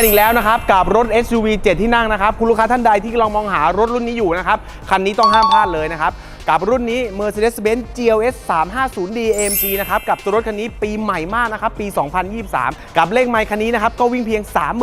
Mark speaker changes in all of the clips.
Speaker 1: กันอีกแล้วนะครับ กับรถ SUV 7 ที่นั่งนะครับ คุณลูกค้าท่านใดที่กำลังมองหารถรุ่นนี้อยู่นะครับ คันนี้ต้องห้ามพลาดเลยนะครับ กับรุ่นนี้ Mercedes-Benz GLS 350D AMG นะครับกับตัวรถคันนี้ปีใหม่มากนะครับ ปี 2023 กับเลขไมค์คันนี้นะครับ ก็วิ่งเพียง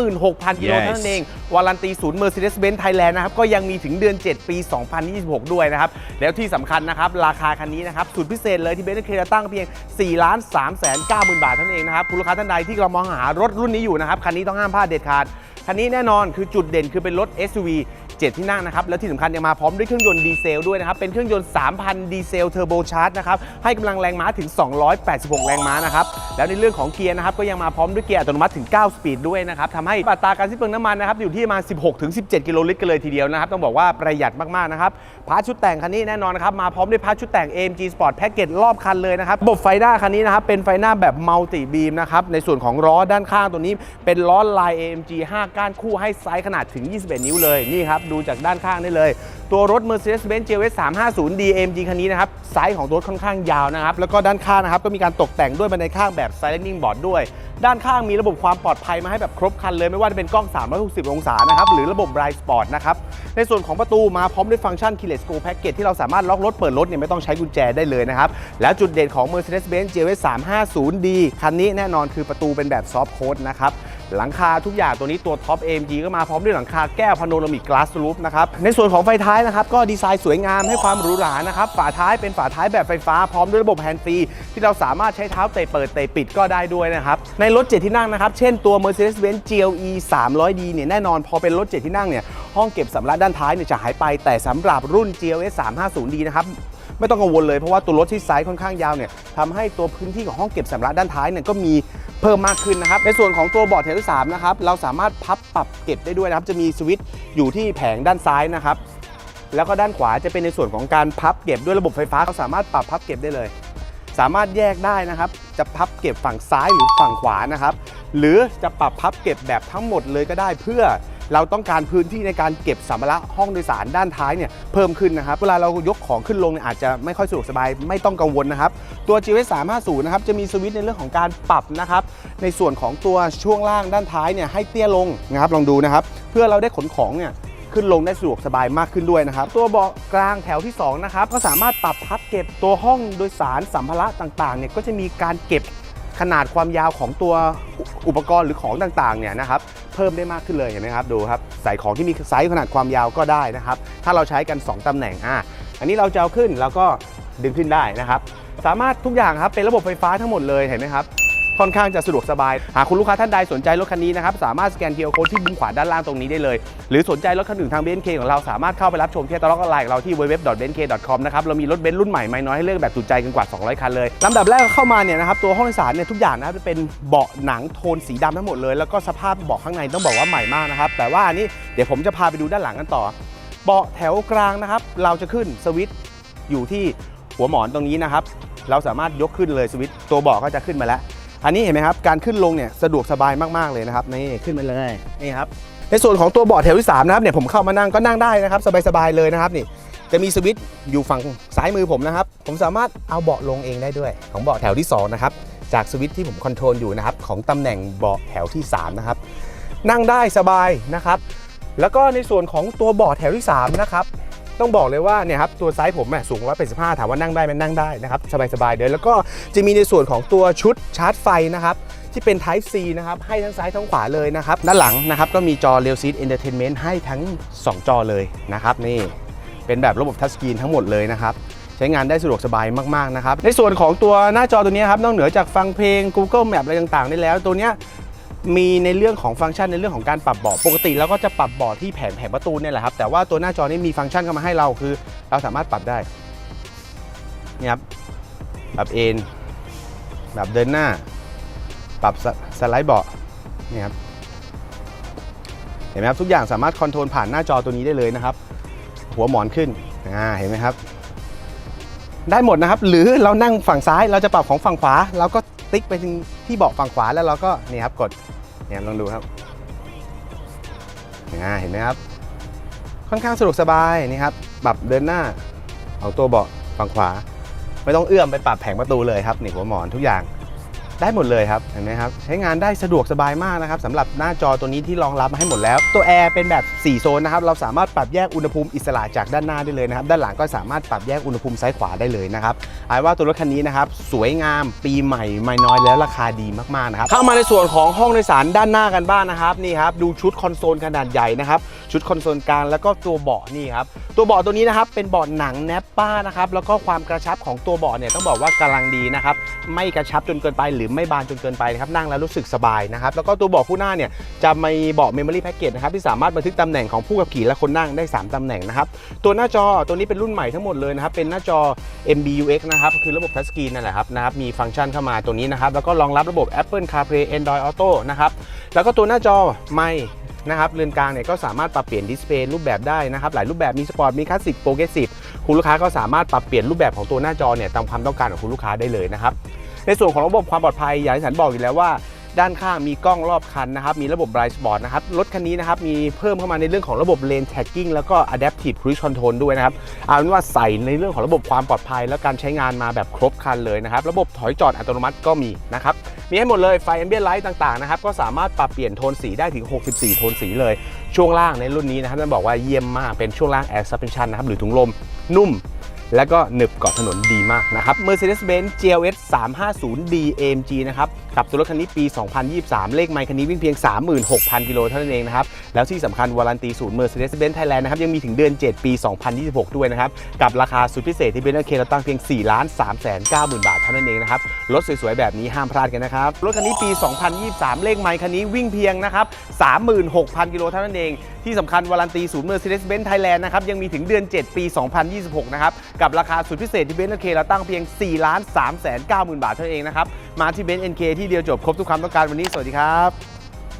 Speaker 1: 36,000 กิโล
Speaker 2: Yes
Speaker 1: เท่านั้นเอง วารันตีศูนย์ Mercedes-Benz Thailand นะครับ ก็ยังมีถึงเดือน 7 ปี 2026 ด้วยนะครับ แล้วที่สำคัญนะครับ ราคาคันนี้นะครับ สุดพิเศษเลยที่เบนซ์เคจะตั้งเพียง 4 ล้าน3แสน9หมื่นบาทเท่านั้นเองนะครับคุณลูกค้าท่านใดที่กำลังมองหารถรุ่นนี้อยู่นะครับคันนี้ต้องห้ามพลาดเด็ดขาด คันนี้แน่นอนคือจุดเด่นคือเป็นรถ SUV 7 ที่นั่งนะครับ แล้วที่สำคัญยังมาพร้อมด้วยเครื่องยนต์ดีเซลด้วยนะครับ เป็นเครื่องยนต์ 3,000 ดีเซลเทอร์โบชาร์จนะครับ ให้กำลังแรงม้าถึง 286 แรงม้านะครับ แล้วในเรื่องของเกียร์นะครับ ก็ยังมาพร้อมด้วยเกียร์อัตโนมัติถึง 9 สปีดด้วยนะครับทำให้อัตราการสิ้นเปลืองน้ำมันนะครับอยู่ที่ประมาณ16-17 กิโลลิตรกันเลยทีเดียวนะครับ ต้องบอกว่าประหยัดมากๆนะครับพาร์ทชุดแต่งคันนี้แน่นอนนะครับมาพร้อมด้วยพาร์ทชุดแต่ง AMG Sport Package รอบคันเลยนะครับบบไฟหน้าคันนี้นะครับเป็นไฟหน้าแบบมัลติบีมนะครับในส่วนของล้อด้านข้างตัวนี้เป็นล้อลาย AMG 5ก้านคู่ให้ไซส์ขนาดถึง 21 นิ้วเลยนี่ครับดูจากด้านข้างได้เลยตัวรถ Mercedes-Benz GLS 350D AMG คันนี้นะครับไซส์ของรถค่อนข้างยาวนะครับ แล้วก็ด้านข้างนะครับก็มีการตกแต่งด้วยบันไดข้างแบบ Sliding Board ด้วย ด้านข้างมีระบบความปลอดภัยมาให้แบบครบครันเลยไม่ว่าจะเป็นกล้อง 360 องศานะครับหรือระบบ Bright Spot นะครับในส่วนของประตูมาพร้อมด้วยฟังก์ชัน Keyless Go Package ที่เราสามารถล็อกรถเปิดรถเนี่ยไม่ต้องใช้กุญแจได้เลยนะครับแล้วจุดเด่นของ Mercedes-Benz GLS 350D คันนี้แน่นอนคือประตูเป็นแบบ Soft Code นะครับหลังคาทุกอย่างตัวนี้ตัวท็อป AMG ก็มาพร้อมด้วยหลังคาแก้วพาโนรามิกก a s s roof นะครับในส่วนของไฟท้ายนะครับก็ดีไซน์สวยงามให้ความหรูหรานะครับฝาท้ายเป็นฝาท้ายแบบไฟฟ้าพร้อมด้วยระบบแฮนด์ฟรีที่เราสามารถใช้เท้าเตะเปิดเตะปิดก็ได้ด้วยนะครับในรถ7ที่นั่งนะครับเช่นตัว Mercedes-Benz GLE 300D เนี่ยแน่นอนพอเป็นรถ7ที่นั่งเนี่ยห้องเก็บสำรับด้านท้ายเนี่ยจะหายไปแต่สำหรับรุ่น GLS 350D นะครับไม่ต้องกังวลเลยเพราะว่าตัวรถที่ไซส์ค่อนข้างยาวเนี่ยทำให้ตัวพื้นที่ของห้องเก็บสัมภาระด้านท้ายเนี่ยก็มีเพิ่มมากขึ้นนะครับ ในส่วนของตัวเบาะแถวที่3นะครับเราสามารถพับปรับเก็บได้ด้วยนะครับ จะมีสวิตช์อยู่ที่แผงด้านซ้ายนะครับ แล้วก็ด้านขวาจะเป็นในส่วนของการพับเก็บด้วยระบบไฟฟ้าเราสามารถปรับพับเก็บได้เลย สามารถแยกได้นะครับ จะพับเก็บฝั่งซ้ายหรือฝั่งขวานะครับ หรือจะปรับพับเก็บแบบทั้งหมดเลยก็ได้เพื่อเราต้องการพื้นที่ในการเก็บสัมภาระห้องโดยสารด้านท้ายเนี่ยเพิ่มขึ้นนะครับ เวลาเรายกของขึ้นลงเนี่ยอาจจะไม่ค่อยสะดวกสบายไม่ต้องกังวลนะครับ ตัว GS 350นะครับจะมีสวิตช์ในเรื่องของการปรับนะครับ ในส่วนของตัวช่วงล่างด้านท้ายเนี่ยให้เตี้ยลงนะครับลองดูนะครับ เพื่อเราได้ขนของเนี่ย ขึ้นลงได้สะดวกสบายมากขึ้นด้วยนะครับ ตัวเบาะกลางแถวที่2นะครับก็สามารถปรับพับเก็บตัวห้องโดยสารสัมภาระต่างๆเนี่ยก็จะมีการเก็บขนาดความยาวของตัวอุปกรณ์หรือของต่างๆเนี่ยนะครับเพิ่มได้มากขึ้นเลยเห็นไหมครับดูครับใส่ของที่มีไซส์ขนาดความยาวก็ได้นะครับ ถ้าเราใช้กัน 2ตำแหน่งอะอันนี้เราจะเอาขึ้นแล้วก็ดึงขึ้นได้นะครับ สามารถทุกอย่างครับเป็นระบบไฟฟ้าทั้งหมดเลยเห็นไหมครับ ค่อนข้างจะสะดวกสบาย หากคุณลูกค้าท่านใดสนใจรถคันนี้นะครับ สามารถสแกน QR Code ที่มุมขวาด้านล่างตรงนี้ได้เลย หรือสนใจรถคันอื่นทางเบนซ์เคของเราสามารถเข้าไปรับชมที่ตลอกออนไลน์ของเราที่ www.benz.com นะครับ เรามีรถเบนซ์รุ่นใหม่ไม่น้อยให้เลือกแบบจุใจกันกว่า 200 คันเลยลำดับแรกเข้ามาเนี่ยนะครับตัวห้องโดยสารเนี่ยทุกอย่างนะครับจะเป็นเบาะหนังโทนสีดำทั้งหมดเลย แล้วก็สภาพเบาะข้างในต้องบอกว่าใหม่มากนะครับแต่ว่าอันนี้เดี๋ยวผมจะพาไปดูด้านหลังกันต่อเบาะแถวกลางนะครับเราจะขึ้นสวิตช์อยู่ที่หัวหมอนตรงนี้นะครับเราสามารถยกขึ้นเลยสวิตช์ตัวเบาะก็จะขึ้นมาแล้ว อันนี้เห็นไหมครับการขึ้นลงเนี่ยสะดวกสบายมากๆเลยนะครับนี่ขึ้นมาเลยนี่ครับในส่วนของตัวเบาะแถวที่3นะครับเนี่ยผมเข้ามานั่งก็นั่งได้นะครับสบายๆเลยนะครับนี่จะมีสวิตช์อยู่ฝั่งซ้ายมือผมนะครับ ผมสามารถเอาเบาะลงเองได้ด้วย ของเบาะแถวที่2นะครับจากสวิตช์ที่ผมคอนโทรลอยู่นะครับของตำแหน่งเบาะแถวที่3นะครับนั่งได้สบายนะครับแล้วก็ในส่วนของตัวเบาะแถวที่3นะครับต้องบอกเลยว่าเนี่ยครับตัวไซส์ผมอะสูง185ถามว่านั่งได้ไหมันนั่งได้นะครับสบายๆเดินแล้วก็ จะมีในส่วนของตัวชุดชาร์จไฟนะครับที่เป็น Type C นะครับให้ทั้งซ้ายทั้งขวาเลยนะครับด้านหลังนะครับก็มีจอ r a i l Seat Entertainment ให้ทั้ง 2 จอเลยนะครับนี่เป็นแบบระบบทัชสกรีนทั้งหมดเลยนะครับใช้งานได้สะดวกสบายมากๆนะครับในส่วนของตัวหน้าจอตัวนี้ครับนอกเหนือจากฟังเพลง Google Map อะไรต่างๆ ได้แล้วตัวนี้มีในเรื่องของฟังก์ชันในเรื่องของการปรับเบาะปกติแล้วก็จะปรับเบาะที่แผงแผงประตูเนี่ยแหละครับแต่ว่าตัวหน้าจอนี้มีฟังก์ชันเข้ามาให้เราคือ เราสามารถปรับได้นี่ครับ ปรับเอนปรับเดินหน้า ปรับสสไลด์เบาะนี่ครับเห็นไหมครับทุกอย่างสามารถคอนโทรลผ่านหน้าจอตัวนี้ได้เลยนะครับ หัวหมอนขึ้นอ่าเห็นไหมครับ ได้หมดนะครับ หรือเรานั่งฝั่งซ้ายเราจะปรับของฝั่งขวาเราก็ติ๊กไปถึงที่เบาะฝั่งขวาแล้วเราก็นี่ครับกดเนี่ยลองดูครับอ่าเห็นไหมครับ ค่อนข้างสะดวกสบายนี่ครับปรับเดินหน้า เอาตัวเบาะฝั่งขวา ไม่ต้องเอื้อมไปปรับแผงประตูเลยครับนี่หัวหมอนทุกอย่างได้หมดเลยครับเห็นไหมครับใช้งานได้สะดวกสบายมากนะครับสำหรับหน้าจอตัวนี้ที่รองรับมาให้หมดแล้ว ตัวแอร์เป็นแบบ 4 โซนนะครับเราสามารถปรับแยกอุณหภูมิอิสระจากด้านหน้าได้เลยนะครับด้านหลังก็สามารถปรับแยกอุณหภูมิซ้ายขวาได้เลยนะครับอายว่าตัวรถคันนี้นะครับสวยงามปีใหม่ไม่น้อยแล้วราคาดีมากๆนะครับเข้ามาในส่วนของห้องโดยสารด้านหน้ากันบ้างนะครับนี่ครับดูชุดคอนโซลขนาดใหญ่นะครับชุดคอนโซลกลางแล้วก็ตัวเบาะนี่ครับตัวเบาะตัวนี้นะครับเป็นเบาะหนังแนปป้านะครับแล้วก็ความกระชับของตัวเบาะเนี่ยต้องบอกว่ากำลังดีนะครับไม่กระชับจนเกินไป หรือไม่บานจนเกินไปนะครับนั่งแล้วรู้สึกสบายนะครับแล้วก็ตัวเบาะคู่หน้าเนี่ยจะมีเบาะ Memory Package นะครับที่สามารถบันทึกตำแหน่งของผู้ขับขี่และคนนั่งได้ 3ตำแหน่งนะครับตัวหน้าจอตัวนี้เป็นรุ่นใหม่ทั้งหมดเลยนะครับเป็นหน้าจอ MBUX นะครับคือระบบทัชสกรีนนั่นแหละครับนะครับมีฟังก์ชันเข้ามาตัวนี้นะครับแล้วก็รองรับระบบ Apple CarPlay Android Auto นะครับแล้วก็ตัวหน้าจอไม่ นะครับเรือนกลางเนี่ยก็สามารถปรับเปลี่ยนดิสเพย์รูปแบบได้นะครับหลายรูปแบบมีสปอร์ตมีคลาสสิกโปรเกรสซีฟคุณลูกค้าก็สามารถปรับเปลี่ยนรูปแบบของตัวหน้าจอเนี่ยตามความต้องการของคุณลูกค้าได้เลยนะครับในส่วนของระบบความปลอดภัยอย่างที่ฉันบอกอยู่แล้วว่า ด้านข้างมีกล้องรอบคันนะครับ มีระบบ Blind Spot นะครับ รถคันนี้นะครับ มีเพิ่มเข้ามาในเรื่องของระบบ Lane Tracking แล้วก็ Adaptive Cruise Control ด้วยนะครับ เอาเป็นว่าใส่ในเรื่องของระบบความปลอดภัย และการใช้งานมาแบบครบคันเลยนะครับ ระบบถอยจอดอัตโนมัติก็มีนะครับ มีให้หมดเลย ไฟ Ambient Light ต่าง ๆ นะครับ ก็สามารถปรับเปลี่ยนโทนสีได้ถึง 64 โทนสีเลย ช่วงล่างในรุ่นนี้นะครับต้องบอกว่าเยี่ยมมาก เป็นช่วงล่าง Air Suspension นะครับ หรือถุงลมนุ่ม แล้วก็หนึบเกาะถนนดีมากนะครับ Mercedes-Benz GLS 350D AMG นะครับกับตัวรถคันนี้ปี 2023 เลขไมค์คันนี้วิ่งเพียง 36,000 กิโลเท่านั้นเองนะครับ แล้วที่สำคัญวารันตีศูนย์ Mercedes-Benz Thailand นะครับยังมีถึงเดือน 7 ปี 2026 ด้วยนะครับ กับราคาสุดพิเศษที่เบนซ์เคเราตั้งเพียง4ล้าน3แสน9หมื่นบาทเท่านั้นเองนะครับ รถสวยๆ แบบนี้ห้ามพลาดกันนะครับ รถคันนี้ปี 2023 เลขไมค์คันนี้วิ่งเพียงนะครับ 36,000 กิโลเท่านั้นเอง ที่สำคัญวารันตีศูนย์ Mercedes-Benz Thailand นะครับยังมีถึงเดือน 7 ปี 2026 นะครับกับราคาสุดพิเศษที่เบนซ์เคเราตั้งเพียง4ล้าน3แสน9หมื่นบาทเท่านั้นเองนะครับ มาที่เบนซ์เอ็นเคที่เดียวจบครบทุกความต้องการวันนี้ สวัสดีครับ